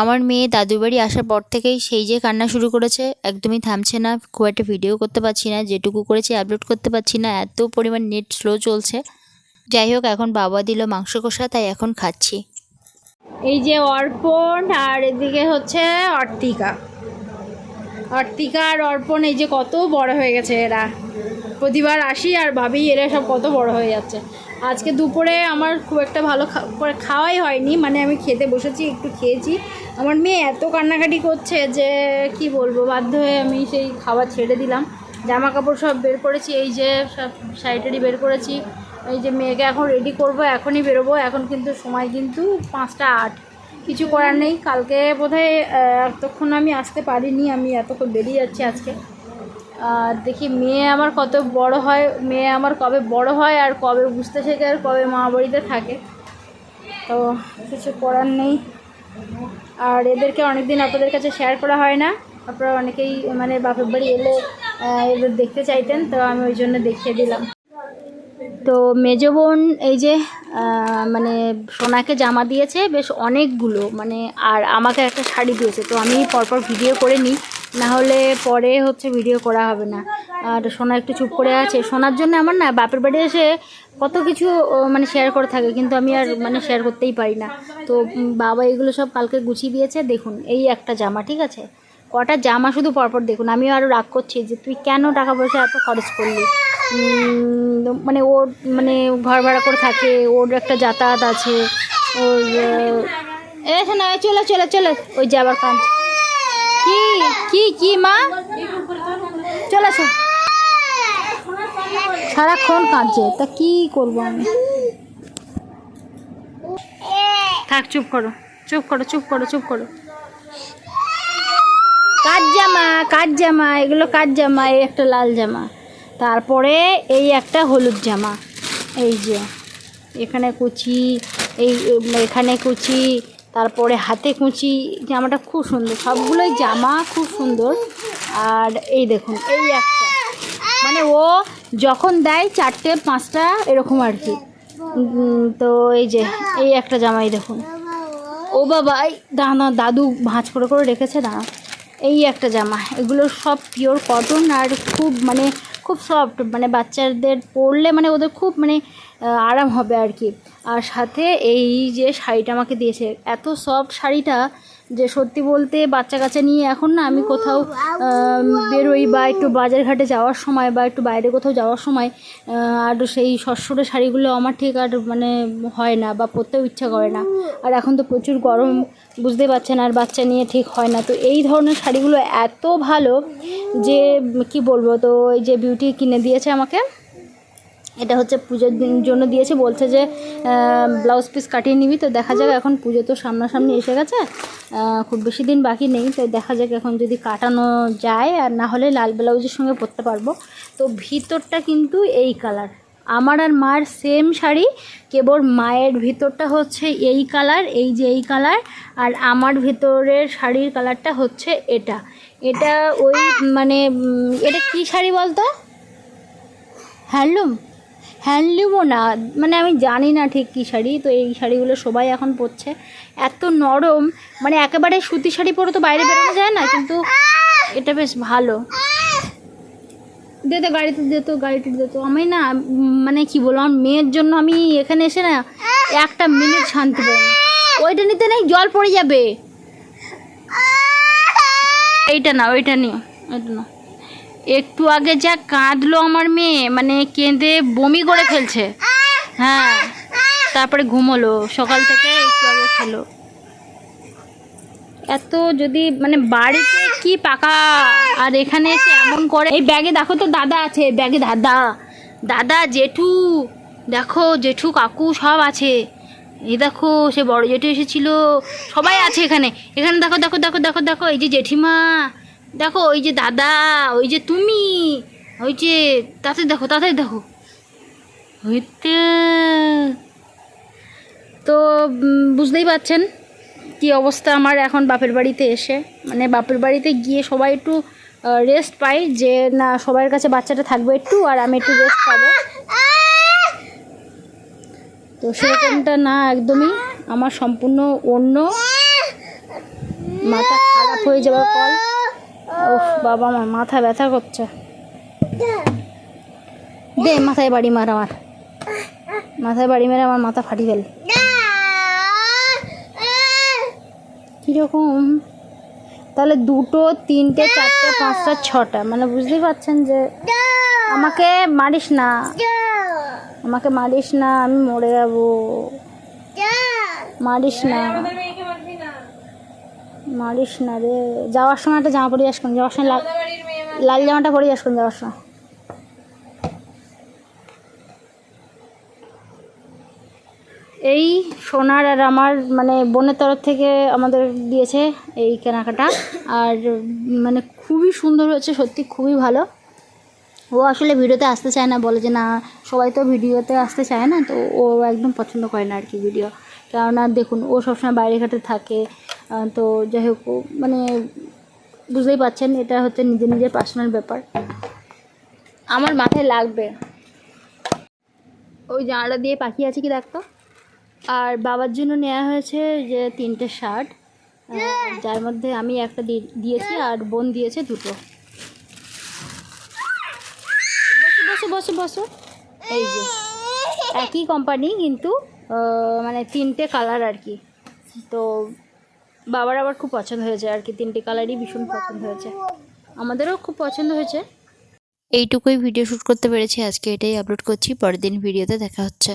আমার মেয়ে দাদুর বাড়ি আসার পর থেকেই সেই যে কান্না শুরু করেছে, একদমই থামছে না। খুব একটা ভিডিও করতে পারছি না, যেটুকু করেছি আপলোড করতে পারছি না, এত পরিমাণ নেট স্লো চলছে। যাই হোক, এখন বাবা দিল মাংস কষা, তাই এখন খাচ্ছি। এই যে অর্পণ আর এদিকে হচ্ছে অর্তিকা। অর্তিকা আর অর্পণ এই যে কত বড় হয়ে গেছে এরা। প্রতিবার আসি আর ভাবি এরা সব কত বড় হয়ে যাচ্ছে। আজকে দুপুরে আমার খুব একটা ভালো করে খাওয়াই হয়নি মানে আমি খেতে বসেছি, একটু খেয়েছি। আমার মেয়ে এত কান্নাকাটি করছে যে, কি বলব, বাধ্য হয়ে আমি সেই খাবার ছেড়ে দিলাম। জামা কাপড় সব বের করেছি, এই যে সব শাড়িটারি বের করেছি। এই যে মেয়েকে এখন রেডি করব, এখনই বেরোবো, এখন কিন্তু সময় কিন্তু পাঁচটা আট। কিছু করার নেই, কালকে বোধহয় এতক্ষণ আমি আসতে পারিনি, আমি এতক্ষণ বেরিয়ে যাচ্ছি আজকে। দেখি মেয়ে আমার কত বড় হয়, মেয়ে আমার কবে বড় হয় আর কবে বুঝতে শেখে আর কবে মা বাড়িতে থাকে। তো কিছু করার নেই। আর এদেরকে অনেকদিন আপনাদের কাছে শেয়ার করা হয় না। আপনারা অনেকেই মানে বাপের বাড়ি এলে এদের দেখতে চাইতেন, তো আমি ওই জন্য দেখিয়ে দিলাম। তো মেজ বোন, এই যে মানে সোনাকে জামা দিয়েছে বেশ অনেকগুলো মানে আর আমাকে একটা শাড়ি দিয়েছে, তো আমি পরপর ভিডিও করে নিই। না হলে পরে হচ্ছে ভিডিও করা হবে না। আর সোনা একটু চুপ করে আছে। সোনার জন্য আমার না বাপের বাড়ি এসে কত কিছু মানে শেয়ার করে থাকে। কিন্তু আমি আর মানে শেয়ার করতেই পারি না। তো বাবা এগুলো সব কালকে গুছিয়ে দিয়েছে। দেখুন, এই একটা জামা, ঠিক আছে? কটা জামা শুধু পরপর দেখুন। আমিও আরও রাগ করছি যে, তুই কেন টাকা পয়সা এত খরচ করলি? মানে ওর মানে ঘর ভাড়া করে থাকে। ওর একটা যাতায়াত আছে। ওর এ শোনা চলে চলে চলে। ওই যে আবার কাঁদছে। কি কি, মা? চলে আসো। সারাক্ষণ কাঁদছে, তা কি করব আমি? থাক, চুপ করো চুপ করো চুপ করো চুপ করো। কাজ জামা কাজ জামা, এগুলো কাজ জামা, এই একটা লাল জামা। তারপরে এই একটা হলুদ জামা। এই যে, এখানে কুচি, এই, এখানে কুচি তারপরে হাতে কুচি, জামাটা খুব সুন্দর, সবগুলোই জামা খুব সুন্দর। আর এই দেখুন, এই একটা। মানে ও যখন দেয় চারটে, পাঁচটা, এরকম আর কি। তো এই যে, এই একটা জামাই দেখুন। ও বাবা, এই দাঁড়া দাদু ভাঁজ করে করে রেখেছে, দাঁড়া। এই একটা জামা, এগুলো সব পিওর কটন আর খুব মানে খুব সফট মানে বাচ্চাদের পরলে মানে ওদের খুব মানে আরাম হবে আর কি। আর সাথে এই যে শাড়িটা আমাকে দিয়েছে, এত সফট শাড়িটা যে সত্যি বলতে বাচ্চা কাচ্চা নিয়ে এখন না আমি কোথাও বেরোই বা একটু বাজার ঘাটে যাওয়ার সময় বা একটু বাইরে কোথাও যাওয়ার সময় আর সেই সস্যরে শাড়িগুলো আমার ঠিক আর মানে হয় না বা পরতেও ইচ্ছা করে না। আর এখন তো প্রচুর গরম, বুঝতে পারছেন, আর বাচ্চা নিয়ে ঠিক হয় না। তো এই ধরনের শাড়িগুলো এত ভালো যে, কি বলব, তো এই যে বিউটি কিনে দিয়েছে আমাকে। এটা হচ্ছে পুজোর জন্য দিয়েছে, বলছে যে ব্লাউজ পিস কাটিয়ে নিবি, তো দেখা যাক এখন পুজো তো সামনাসামনি এসে গেছে খুব বেশি দিন বাকি নেই, তো দেখা যাক এখন যদি কাটানো যায়, আর না হলে লাল ব্লাউজের সঙ্গে পরতে পারব। তো ভিতরটা কিন্তু এই কালার আমার আর মার সেম শাড়ি, কেবল মায়ের ভিতরটা হচ্ছে এই কালার এই যে এই কালার আর আমার ভিতরের শাড়ির কালারটা হচ্ছে এটা। এটা ওই মানে এটা কি শাড়ি বলতো? হ্যান্ডলুম? হ্যান্ডলুমও না। মানে আমি জানি না ঠিক কী শাড়ি, তো এই শাড়িগুলো সবাই এখন পরছে। এত নরম মানে একেবারে সুতি শাড়ি পরে তো বাইরে বেরোনো যায় না, কিন্তু এটা বেশ ভালো। দে তো গাড়িতে, দে তো গাড়িতে, দে তো। আমি না মানে কি বলব, আমার মেয়ের জন্য আমি এখানে এসে না একটা মিনিট শান্তি পাই ওইটা নিতে নেই, জল পড়ে যাবে। এইটা না, ওইটা নিও ওইটা না। একটু আগে যা কাঁদলো আমার মেয়ে মানে কেঁদে বমি করে ফেলছে। হ্যাঁ তারপরে ঘুমোলো, সকাল থেকে একটু আগে খেলো। এত যদি মানে বাড়িতে কি পাকা? আর এখানে এসে এমন করে এই ব্যাগে দেখো তো দাদা আছে ব্যাগে দাদা। দাদা, জেঠু, দেখো জেঠু, কাকু সব আছে। এই দেখো, সে বড় জেঠু এসেছিল। সবাই আছে এখানে। এখানে দেখো দেখো দেখো দেখো দেখো, এই যে জেঠিমা। দেখো, ওই যে দাদা, ওই যে তুমি, ওই যে, তাতে দেখো তাতে দেখো। হইতে, তো বুঝতেই পারছেন কি অবস্থা আমার এখন বাপের বাড়িতে এসে। মানে বাপের বাড়িতে গিয়ে সবাই একটু রেস্ট পাই যে, না, সবার কাছে বাচ্চাটা থাকবে একটু আর আমি একটু রেস্ট পাবো। তো সেরকমটা না, একদমই। আমার সম্পূর্ণ অন্য। মাথা খারাপ হয়ে যাওয়ার কল ওহ বাবা, আমার মাথা ব্যথা করছে। দে, মাথায় বাড়ি মার আমার। মাথায় বাড়ি মেরে আমার মাথা ফাটি ফেল। কীরকম? তাহলে দুটো, তিনটে, চারটে, পাঁচটা, ছটা মানে বুঝতেই পারছেন যে আমাকে মারিস না। আমাকে মারিস না, আমি মরে যাব। মারিস না। মারিস না রে। যাওয়ার সময় একটা জামা পরে আসবেন যাওয়ার সময় লাল লাল জামাটা পরে আসবেন যাওয়ার সময়? এই সোনার আর আমার মানে বোনের তরফ থেকে আমাদের দিয়েছে এই কেনাকাটা। আর মানে খুবই সুন্দর হয়েছে, সত্যি খুবই ভালো। ও আসলে ভিডিওতে আসতে চায় না, বলে যে না, সবাই তো ভিডিওতে আসতে চায় না, তো ও একদম পছন্দ করে না আর কি ভিডিও। কেননা দেখুন, ও সবসময় বাইরে ঘাটে থাকে তো যাই হোক মানে বুঝতেই পারছেন, এটা হচ্ছে নিজের নিজের পার্সোনাল ব্যাপার। আমার মাথায় লাগবে। ওই জানালা দিয়ে পাখি আছে কি দেখতো? আর বাবার জন্য নেওয়া হয়েছে যে তিনটে শার্ট। যার মধ্যে আমি একটা দিয়েছি আর বোন দিয়েছে দুটো। বসো বসো বসো বসো। এই যে, একই কোম্পানি কিন্তু মানে তিনটে কালার আর কি। তো বাবার আবার খুব পছন্দ হয়েছে আর কি, তিনটে কালারই ভীষণ পছন্দ হয়েছে। আমাদেরও খুব পছন্দ হয়েছে। এইটুকুই ভিডিও শ্যুট করতে পেরেছি। আজকে এটাই আপলোড করছি। পরের দিন ভিডিওতে দেখা হচ্ছে।